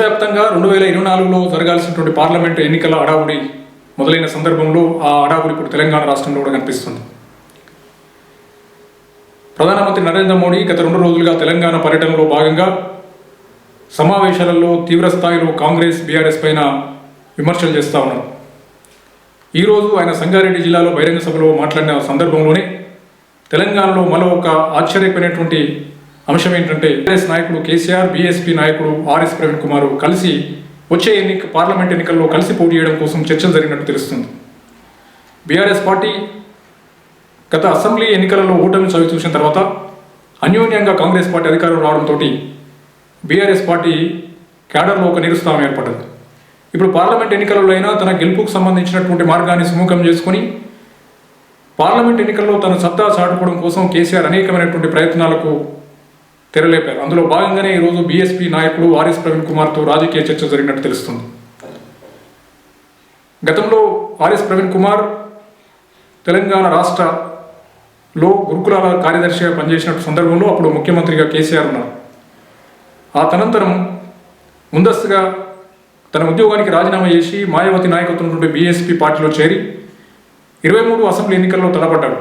దేశవ్యాప్తంగా రెండు వేల ఇరవై నాలుగులో జరగాల్సినటువంటి పార్లమెంటు ఎన్నికల అడావుడి మొదలైన సందర్భంలో ఆ హడావుడి ఇప్పుడు తెలంగాణ రాష్ట్రంలో కూడా కనిపిస్తుంది. ప్రధానమంత్రి నరేంద్ర మోడీ గత రెండు రోజులుగా తెలంగాణ పర్యటనలో భాగంగా సమావేశాలలో తీవ్ర స్థాయిలో కాంగ్రెస్ బీఆర్ఎస్ పైన విమర్శలు చేస్తూ ఉన్నారు. ఈరోజు ఆయన సంగారెడ్డి జిల్లాలో బహిరంగ సభలో మాట్లాడిన సందర్భంలోనే తెలంగాణలో మరో ఒక ఆశ్చర్యపోయినటువంటి అంశం ఏంటంటే టీఆర్ఎస్ నాయకుడు కేసీఆర్ బీఎస్పీ నాయకుడు ఆర్ఎస్ ప్రవీణ్ కుమార్ కలిసి వచ్చే ఎన్నిక పార్లమెంట్ ఎన్నికల్లో కలిసి పోటీ చేయడం కోసం చర్చలు జరిగినట్టు తెలుస్తుంది. బీఆర్ఎస్ పార్టీ గత అసెంబ్లీ ఎన్నికలలో ఓటమి చవి చూసిన తర్వాత అన్యోన్యంగా కాంగ్రెస్ పార్టీ అధికారం రావడంతో బీఆర్ఎస్ పార్టీ క్యాడర్లో ఒక నిరుత్సాహం ఏర్పడింది. ఇప్పుడు పార్లమెంట్ ఎన్నికలలో అయినా తన గెలుపుకు సంబంధించినటువంటి మార్గాన్ని సుముఖం చేసుకుని పార్లమెంట్ ఎన్నికల్లో తన సత్తా చాటుకోవడం కోసం కేసీఆర్ అనేకమైనటువంటి ప్రయత్నాలకు తెరలేపారు. అందులో భాగంగానే ఈరోజు బీఎస్పీ నాయకుడు ఆర్ఎస్ ప్రవీణ్ కుమార్తో రాజకీయ చర్చ జరిగినట్టు తెలుస్తుంది. గతంలో ఆర్ఎస్ ప్రవీణ్ కుమార్ తెలంగాణ రాష్ట్రలో గురుకులాల కార్యదర్శిగా పనిచేసిన సందర్భంలో అప్పుడు ముఖ్యమంత్రిగా కేసీఆర్ ఉన్నారు. ఆ తనంతరం ముందస్తుగా తన ఉద్యోగానికి రాజీనామా చేసి మాయావతి నాయకత్వం నుండి బీఎస్పీ పార్టీలో చేరి ఇరవై మూడు అసెంబ్లీ ఎన్నికల్లో తలపడ్డాడు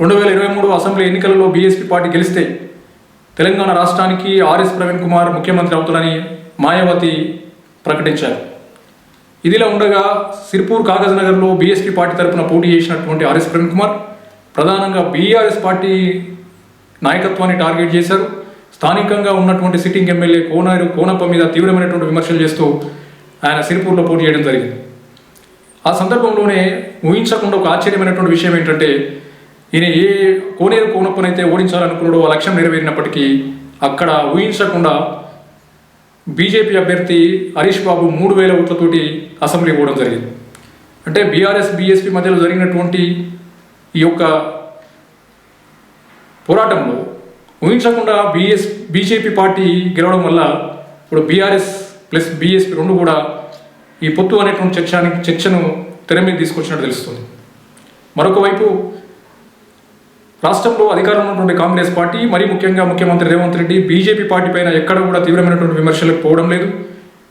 రెండు వేల ఇరవై మూడు అసెంబ్లీ ఎన్నికలలో బీఎస్పీ పార్టీ గెలిస్తే తెలంగాణ రాష్ట్రానికి ఆర్ఎస్ ప్రవీణ్ కుమార్ ముఖ్యమంత్రి అవుతారని మాయావతి ప్రకటించారు. ఇదిలా ఉండగా సిర్పూర్ కాగజ్ నగర్లో బీఎస్పీ పార్టీ తరపున పోటీ చేసినటువంటి ఆర్ఎస్ ప్రవీణ్ కుమార్ ప్రధానంగా బీఆర్ఎస్ పార్టీ నాయకత్వాన్ని టార్గెట్ చేశారు. స్థానికంగా ఉన్నటువంటి సిట్టింగ్ ఎమ్మెల్యే కోనారు కోనప్ప మీద తీవ్రమైనటువంటి విమర్శలు చేస్తూ ఆయన సిరిపూర్లో పోటీ చేయడం జరిగింది. ఆ సందర్భంలోనే ఊహించకుండా ఒక ఆశ్చర్యమైనటువంటి విషయం ఏంటంటే ఈయన ఏ కోనేరు కోనప్పనైతే ఓడించాలనుకున్నాడో ఆ లక్ష్యం నెరవేరినప్పటికీ అక్కడ ఊహించకుండా బీజేపీ అభ్యర్థి హరీష్ బాబు మూడు వేల ఓట్లతోటి అసెంబ్లీ పోవడం జరిగింది. అంటే బీఆర్ఎస్ బీఎస్పీ మధ్యలో జరిగినటువంటి ఈ యొక్క పోరాటంలో ఊహించకుండా బీఎస్ బీజేపీ పార్టీ గెలవడం వల్ల ఇప్పుడు బీఆర్ఎస్ ప్లస్ బీఎస్పీ రెండు కూడా ఈ పొత్తు అనేటువంటి చర్చానికి చర్చను తెర మీద తీసుకొచ్చినట్టు తెలుస్తుంది. మరొక వైపు రాష్ట్రంలో అధికారంలో ఉన్నటువంటి కాంగ్రెస్ పార్టీ మరీ ముఖ్యంగా ముఖ్యమంత్రి రేవంత్ రెడ్డి బీజేపీ పార్టీ పైన ఎక్కడ కూడా తీవ్రమైనటువంటి విమర్శలకు పోవడం లేదు.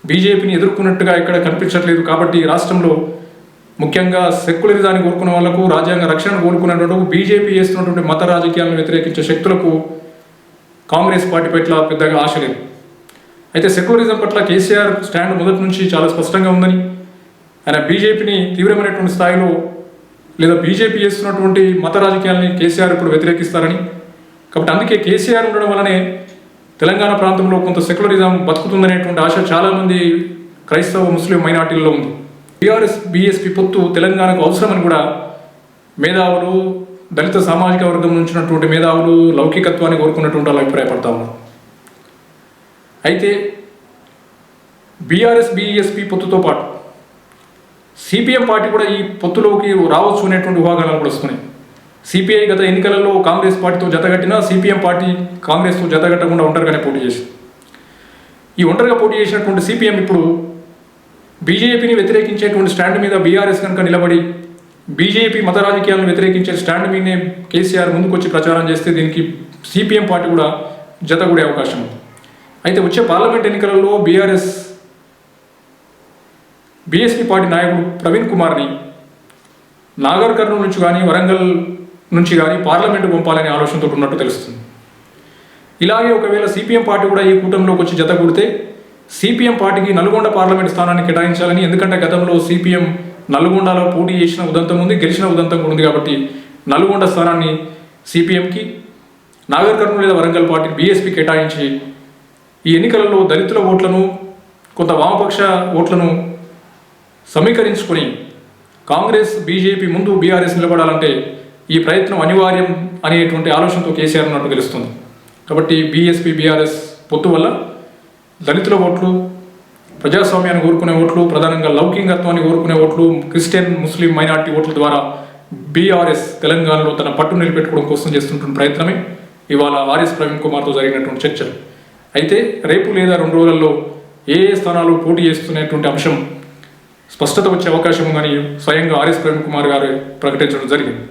బీజేపీని ఎదుర్కొన్నట్టుగా ఎక్కడ కనిపించట్లేదు కాబట్టి రాష్ట్రంలో ముఖ్యంగా సెక్యులరిజాన్ని కోరుకున్న వాళ్ళకు రాజ్యాంగ రక్షణను కోరుకునేటువంటి బీజేపీ చేస్తున్నటువంటి మత రాజకీయాలను వ్యతిరేకించే శక్తులకు కాంగ్రెస్ పార్టీ పట్ల పెద్దగా ఆశ లేదు. అయితే సెక్యులరిజం పట్ల కేసీఆర్ స్టాండ్ మొదటి నుంచి చాలా స్పష్టంగా ఉందని ఆయన బీజేపీని తీవ్రమైనటువంటి స్థాయిలో లేదా బీజేపీ చేస్తున్నటువంటి మత రాజకీయాలని కేసీఆర్ ఇప్పుడు వ్యతిరేకిస్తారని. కాబట్టి అందుకే కేసీఆర్ ఉండడం వల్లనే తెలంగాణ ప్రాంతంలో కొంత సెక్యులరిజం బతుకుతుందనేటువంటి ఆశ చాలామంది క్రైస్తవ ముస్లిం మైనార్టీల్లో ఉంది. బీఆర్ఎస్ బీఎస్పీ పొత్తు తెలంగాణకు అవసరమని కూడా మేధావులు దళిత సామాజిక వర్గం నుంచి ఉన్నటువంటి మేధావులు లౌకికత్వాన్ని కోరుకున్నటువంటి వాళ్ళు అభిప్రాయపడతా ఉన్నారు. అయితే బీఆర్ఎస్ బీఎస్పీ పొత్తుతో పాటు సిపిఎం పార్టీ కూడా ఈ పొత్తులోకి రావచ్చు అనేటువంటి ఊహాగానాలు కూడా వస్తున్నాయి. సిపిఐ గత ఎన్నికలలో కాంగ్రెస్ పార్టీతో జతగట్టినా సిపిఎం పార్టీ కాంగ్రెస్తో జతగట్టకుండా ఒంటరిగానే పోటీ చేసింది. ఈ ఒంటరిగా పోటీ చేసినటువంటి సిపిఎం ఇప్పుడు బీజేపీని వ్యతిరేకించేటువంటి స్టాండ్ మీద బీఆర్ఎస్ కనుక నిలబడి బీజేపీ మత రాజకీయాలను వ్యతిరేకించే స్టాండ్ మీదనే కేసీఆర్ ముందుకొచ్చి ప్రచారం చేస్తే దీనికి సిపిఎం పార్టీ కూడా జతగూడే అవకాశం ఉంది. అయితే వచ్చే పార్లమెంట్ ఎన్నికలలో బీఆర్ఎస్ బీఎస్పీ పార్టీ నాయకుడు ప్రవీణ్ కుమార్ని నాగర్ కర్నూలు నుంచి కానీ వరంగల్ నుంచి కానీ పార్లమెంటు పంపాలనే ఆలోచనతో ఉన్నట్టు తెలుస్తుంది. ఇలాగే ఒకవేళ సిపిఎం పార్టీ కూడా ఈ కూటమిలోకి వచ్చి జత కూడితే సిపిఎం పార్టీకి నల్గొండ పార్లమెంట్ స్థానాన్ని కేటాయించాలని ఎందుకంటే గతంలో సిపిఎం నల్గొండలో పోటీ చేసిన ఉదంతం ఉంది గెలిచిన ఉదంతం కూడా ఉంది కాబట్టి నల్గొండ స్థానాన్ని సిపిఎంకి నాగర్ కర్నూలు లేదా వరంగల్ పార్టీ బీఎస్పీ కేటాయించి ఈ ఎన్నికలలో దళితుల ఓట్లను కొంత వామపక్ష ఓట్లను సమీకరించుకొని కాంగ్రెస్ బీజేపీ ముందు బీఆర్ఎస్ నిలబడాలంటే ఈ ప్రయత్నం అనివార్యం అనేటువంటి ఆలోచనతో కేసీఆర్ ఉన్నట్టు తెలుస్తుంది. కాబట్టి బీఎస్పీ బీఆర్ఎస్ పొత్తు వల్ల దళితుల ఓట్లు ప్రజాస్వామ్యాన్ని కోరుకునే ఓట్లు ప్రధానంగా లౌకికత్వాన్ని కోరుకునే ఓట్లు క్రిస్టియన్ ముస్లిం మైనార్టీ ఓట్ల ద్వారా బీఆర్ఎస్ తెలంగాణలో తన పట్టు నిలబెట్టుకోవడం కోసం చేస్తున్నటువంటి ప్రయత్నమే ఇవాళ ఆర్ఎస్ ప్రవీణ్ కుమార్తో జరిగినటువంటి చర్చలు. అయితే రేపు లేదా రెండు రోజులలో ఏ ఏ స్థానాలు పోటీ చేస్తున్నటువంటి అంశం స్పష్టత వచ్చే అవకాశం ఉందని స్వయంగా ఆర్ఎస్ ప్రేమ్ కుమార్ గారు ప్రకటించడం జరిగింది.